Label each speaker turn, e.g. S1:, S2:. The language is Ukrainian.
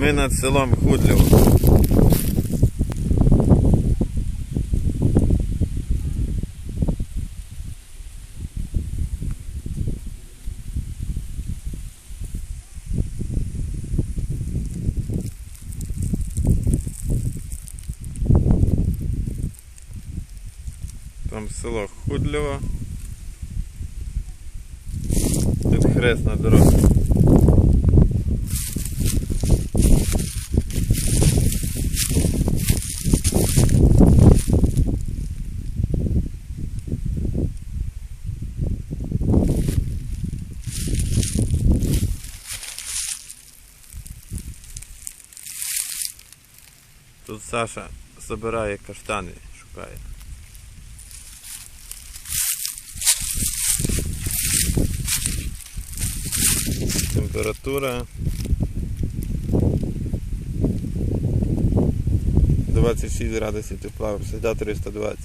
S1: Ми над селом Худлево. Там село Худлево. Тут хресна дорога. Тут Саша забирає каштани, шукає. Температура 26 градусів тепла, всегда 320.